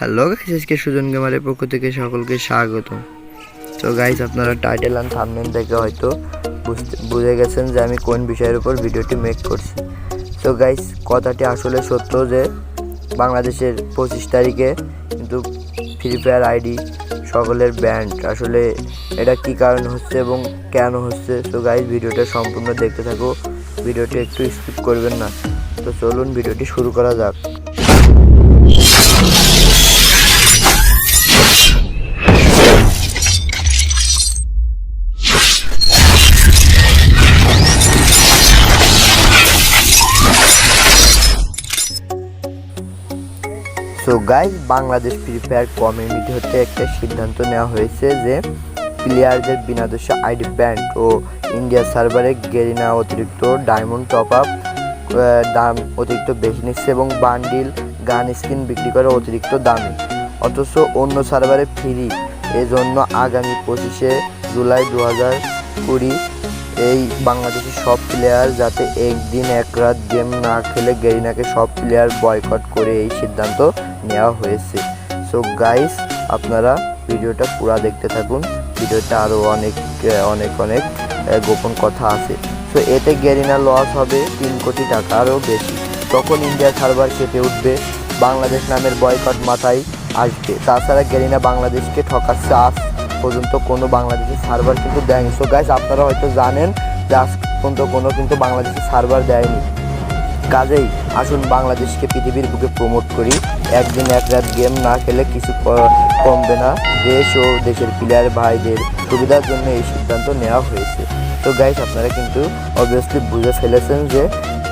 Hello guys আজকে সুজন গেমারের পক্ষ থেকে সকলকে স্বাগত। তো গাইস আপনারা টাইটেল অ্যান্ড থাম্বনেল দেখে হয়তো বুঝতে, বুঝে গেছেন যে আমি কোন বিষয়ের উপর ভিডিওটি মেক করছি। তো গাইস কথাটি আসলে সত্য যে বাংলাদেশের পঁচিশ তারিখে কিন্তু ফ্রি ফায়ার আইডি সকলের ব্যান্ড আসলে এটা কি কারণ হচ্ছে এবং কেন হচ্ছে? তো গাইস ভিডিওটা সম্পূর্ণ দেখতে থাকো। ভিডিওটি একটু স্কিপ করবেন না। তো চলুন ভিডিওটি শুরু করা যাক। So guys Bangladesh free fire community হতে একটা সিদ্ধান্ত নেওয়া হয়েছে যে প্লেয়ারদের বিনা দোষে আইডি ব্যান্ড ও ইন্ডিয়া সার্ভারে গেরিনা অতিরিক্ত ডায়মন্ড টপ আপ দাম অতিরিক্ত বেশি নিচ্ছে এবং বান্ডিল গান স্কিন বিক্রি করে অতিরিক্ত দামে। অথচ অন্য সার্ভারে ফ্রি এজন্য আগামী পঁচিশে জুলাই দু হাজার কুড়ি এই বাংলাদেশের সব প্লেয়ার যাতে একদিন এক রাত গেম না খেলে গেরিনাকে সব প্লেয়ার বয়কট করে এই সিদ্ধান্ত নেওয়া হয়েছে। সো গাইস আপনারা ভিডিওটা পুরো দেখতে থাকুন। ভিডিওটা আরও অনেক অনেক অনেক গোপন কথা আছে। সো এতে গেরিনা লস হবে তিন কোটি টাকা আরও বেশি। তখন ইন্ডিয়া সার্ভার কেঁপে উঠবে। বাংলাদেশ নামের বয়কট মাথায় আসবে। তাছাড়া গেরিনা বাংলাদেশকে ঠকাচ্ছে আজ পর্যন্ত কোনো বাংলাদেশের সার্ভার কিন্তু দেয়নি। সো গাইস আপনারা হয়তো জানেন যে আজ পর্যন্ত কোনো কিন্তু বাংলাদেশের সার্ভার দেয়নি। কাজেই আসুন বাংলাদেশকে পৃথিবীর বুকে প্রমোট করি। একদিন এক রাত গেম না খেলে কিছু কমবে না। দেশ ও দেশের প্লেয়ার ভাইদের সুবিধার জন্য এই সিদ্ধান্ত নেওয়া হয়েছে। তো গাইস আপনারা কিন্তু অবভিয়াসলি বুঝে ফেলেছেন যে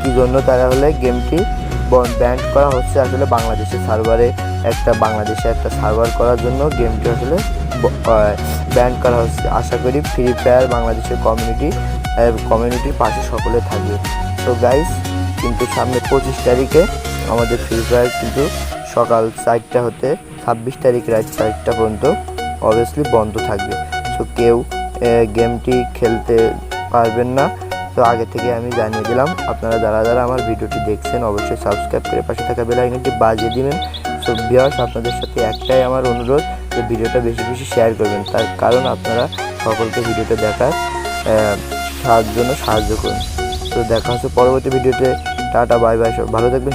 কী জন্য তারা হলে গেমটি ব্যান্ড করা হচ্ছে। আসলে বাংলাদেশের সার্ভারে একটা বাংলাদেশে একটা সার্ভার করার জন্য গেমটি আসলে ব্যান করা হচ্ছে। আশা করি ফ্রি ফায়ার বাংলাদেশের কমিউনিটি কমিউনিটির পাশে সকলে থাকবে। তো গাইস কিন্তু সামনে পঁচিশ তারিখে আমাদের ফ্রি ফায়ার কিন্তু সকাল চারটা হতে ছাব্বিশ তারিখ রাত চারটা পর্যন্ত অবভিয়াসলি বন্ধ থাকবে। তো কেউ গেমটি খেলতে পারবেন না। তো আগে থেকে আমি জানিয়ে দিলাম, আপনারা যারা যারা আমার ভিডিওটি দেখছেন, অবশ্যই সাবস্ক্রাইব করে পাশে থাকা বেল আইকনটি বাজিয়ে দিবেন। সো ভিউয়ার্স আপনাদের সাথে একটাই আমার অনুরোধ যে ভিডিওটা বেশি বেশি শেয়ার করবেন। তার কারণ আপনারা সকলকে ভিডিওটা দেখার সাহায্য সাহায্য করুন। তো দেখা হচ্ছে পরবর্তী ভিডিওতে। টাটা বাই বাই সব ভালো থাকবেন।